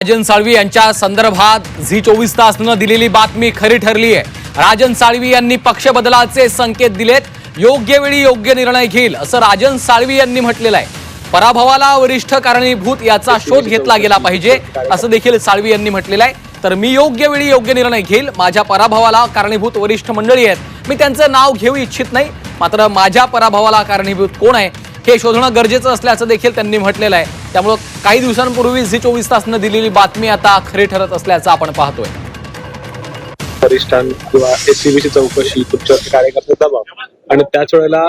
राजन साळवी यांच्या संदर्भात झी चोवीस तासनं दिलेली बातमी खरी ठरली आहे. राजन साळवी यांनी पक्ष बदलाचे संकेत दिलेत. योग्य वेळी योग्य निर्णय घेईल असं राजन साळवी यांनी म्हटलेलं आहे. पराभवाला वरिष्ठ कारणीभूत याचा शोध घेतला गेला पाहिजे असं देखील साळवी यांनी म्हटलेलं आहे. तर मी योग्य वेळी योग्य निर्णय घेईल माझ्या पराभवाला कारणीभूत वरिष्ठ मंडळी आहेत. मी त्यांचं नाव घेऊ इच्छित नाही मात्र माझ्या पराभवाला कारणीभूत कोण आहे हे शोधणं गरजेचं असल्याचं देखील त्यांनी म्हटलेलं आहे. त्यामुळं काही दिवसांपूर्वी झी चोवीस तासनं दिलेली बातमी आता खरी ठरत असल्याचं आपण पाहतोय. वरिष्ठां किंवा एसीबीची चौकशी तुमच्यावरती कार्यकर्ते दबाव. आणि त्याच वेळेला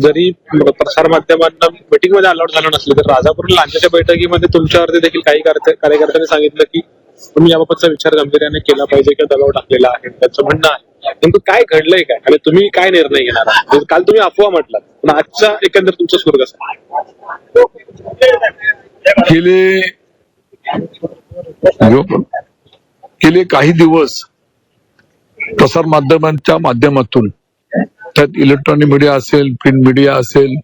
जरी प्रसार माध्यमांना मीटिंगमध्ये अलाउड झालं नसलं तर राजापूर लांच्याच्या बैठकीमध्ये तुमच्यावरती देखील काही कार्यकर्त्यांनी सांगितलं की तुम्ही याबाबतचा विचार गंभीर्याने केला पाहिजे किंवा दबाव टाकलेला आहे? त्याचं म्हणणं आहे. नेमकं काय घडलंय काय? आणि तुम्ही काय निर्णय घेणार आहात? म्हणजे काल तुम्ही अफवा म्हटला पण आजचा एकंदर तुमचा सूर कसा गेले गेले काही दिवस प्रसार माध्यमांच्या माध्यमातून त्यात इलेक्ट्रॉनिक मीडिया असेल प्रिंट मीडिया असेल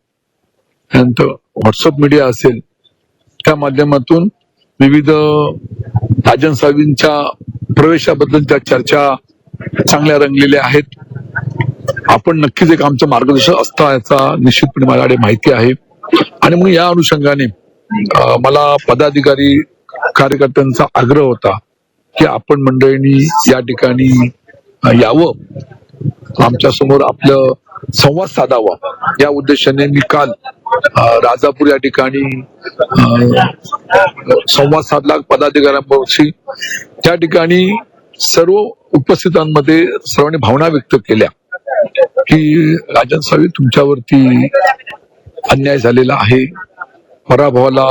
त्यानंतर व्हॉट्सअप मीडिया असेल त्या माध्यमातून विविध राजन प्रवेशाबद्दल प्रवेशाबद्दलच्या चर्चा चांगल्या रंगलेल्या आहेत. आपण नक्कीच एक आमचं मार्गदर्शन असतं याचा निश्चितपणे माझ्याकडे माहिती आहे. आणि मग या अनुषंगाने मला पदाधिकारी कार्यकर्त्यांचा आग्रह होता की आपण मंडळींनी या ठिकाणी यावं. आमच्यासमोर आपलं संवाद साधावा. या उद्देशाने मी काल राजापूर या ठिकाणी संवाद साधला पदाधिकाऱ्यांबरोबर त्या ठिकाणी सर्व उपस्थितांमध्ये सर्वांनी भावना व्यक्त केल्या की राजन सावी तुमच्यावरती अन्याय झालेला आहे. पराभवाला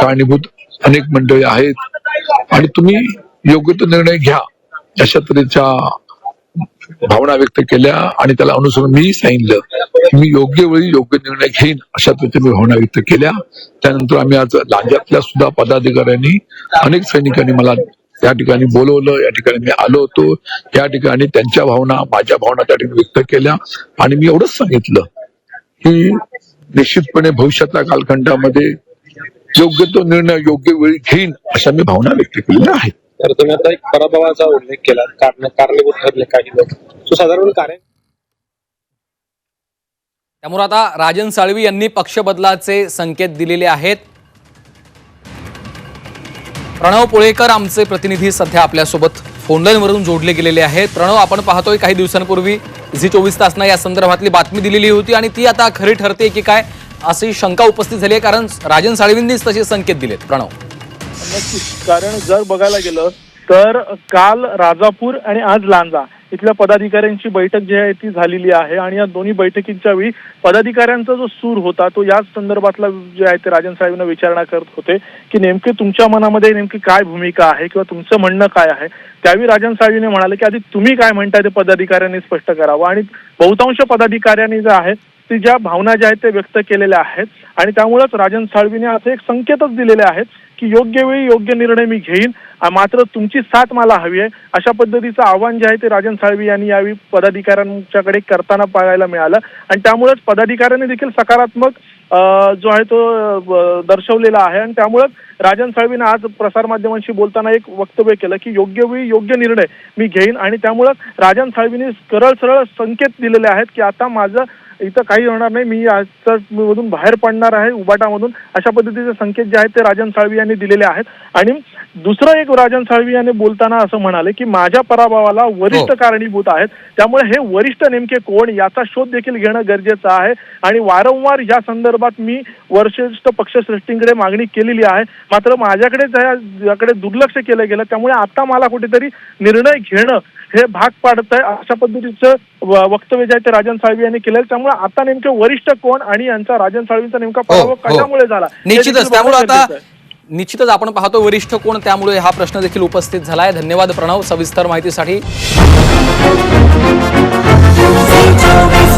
कारणीभूत अनेक मंडळी आहेत. आणि तुम्ही योग्य तो निर्णय घ्या. अशा तऱ्हेच्या भावना व्यक्त केल्या आणि त्याला अनुसरून मी सांगितलं मी योग्य वेळी योग्य निर्णय घेईन अशा मी भावना व्यक्त केल्या. त्यानंतर आम्ही आज लांजातल्या सुद्धा पदाधिकाऱ्यांनी अनेक सैनिकांनी मला त्या ठिकाणी बोलवलं या ठिकाणी मी आलो होतो. या ठिकाणी त्यांच्या भावना माझ्या भावना त्या ठिकाणी व्यक्त केल्या आणि मी एवढंच सांगितलं की निश्चितपणे भविष्यातल्या कालखंडामध्ये योग्य तो निर्णय योग्य वेळी घेईन अशा मी भावना व्यक्त केलेल्या आहेत. तर तुम्ही आता एक पराभवाचा उल्लेख केला कारण कारणीभूत ठरले काही लोक. सो साधारण कारण त्यामुळे आता राजन साळवी यांनी पक्ष बदलाचे संकेत दिलेले आहेत. प्रणव पोळेकर आमचे प्रतिनिधी सध्या आपल्यासोबत फोनलाईनवरून जोडले गेलेले आहेत. प्रणव आपण पाहतोय काही दिवसांपूर्वी झी चोवीस तासनं या संदर्भातली बातमी दिलेली होती आणि ती आता खरी ठरते की काय अशी शंका उपस्थित झाली आहे कारण राजन साळवींनीच तसे संकेत दिलेत. प्रणव. नक्कीच. कारण जर बघायला गेलं तर काल राजापूर आणि आज लांजा इथल्या पदाधिकाऱ्यांची बैठक जी आहे ती झालेली आहे. आणि या दोन्ही बैठकींच्या वेळी पदाधिकाऱ्यांचा जो सूर होता तो याच संदर्भातला जे आहे ते राजन साहेबांना विचारणा करत होते की नेमके तुमच्या मनामध्ये नेमकी काय भूमिका आहे किंवा तुमचं म्हणणं काय आहे? त्यावेळी राजन साहेबांनी म्हणाले की आधी तुम्ही काय म्हणताय ते पदाधिकाऱ्यांनी स्पष्ट करावं. आणि बहुतांश पदाधिकाऱ्यांनी जे आहे ती ज्या भावना ज्या आहेत ते व्यक्त केलेल्या आहेत. आणि त्यामुळेच राजन साळवीने असे एक संकेतच दिलेले आहेत की योग्य वेळी योग्य निर्णय मी घेईन. मात्र तुमची साथ मला हवी आहे. अशा पद्धतीचं आव्हान जे आहे ते राजन साळवी यांनी यावेळी पदाधिकाऱ्यांच्याकडे करताना पाहायला मिळालं. आणि त्यामुळेच पदाधिकाऱ्यांनी देखील सकारात्मक जो आहे तो दर्शवलेला आहे. आणि त्यामुळेच राजन साळवीनं आज प्रसारमाध्यमांशी बोलताना एक वक्तव्य केलं की योग्य वेळी योग्य निर्णय मी घेईन. आणि त्यामुळं राजन साळवीने सरळ सरळ संकेत दिलेले आहेत की आता माझं इथं काही होणार नाही. मी आजच्या मधून बाहेर पडणार आहे उबाटामधून. अशा पद्धतीचे संकेत जे आहेत ते राजन साळवी यांनी दिलेले आहेत. आणि दुसरं एक राजन साळवी यांनी बोलताना असं म्हणाले की माझ्या पराभवाला वरिष्ठ हो. कारणीभूत आहेत. त्यामुळे हे वरिष्ठ नेमके कोण याचा शोध देखील घेणं गरजेचं आहे. आणि वारंवार या संदर्भात मी वरिष्ठ पक्षश्रेष्ठींकडे मागणी केलेली आहे. मात्र माझ्याकडे याकडे दुर्लक्ष केलं गेलं. त्यामुळे आता मला कुठेतरी निर्णय घेणं हे भाग पाडत आहे अशा पद्धतीचं वक्तव्य जे आहे ते राजन साळवी यांनी केलं त्यामुळे आता नेमके वरिष्ठ कोण आणि यांचा राजन साळवींचा नेमका हो, पराभव हो. कशामुळे झाला? निश्चितच. त्यामुळे आता. निश्चितच आपण पाहतो वरिष्ठ कोण त्यामुळे हा प्रश्न देखील उपस्थित झालाय. धन्यवाद प्रणव सविस्तर माहितीसाठी. Zee Jovis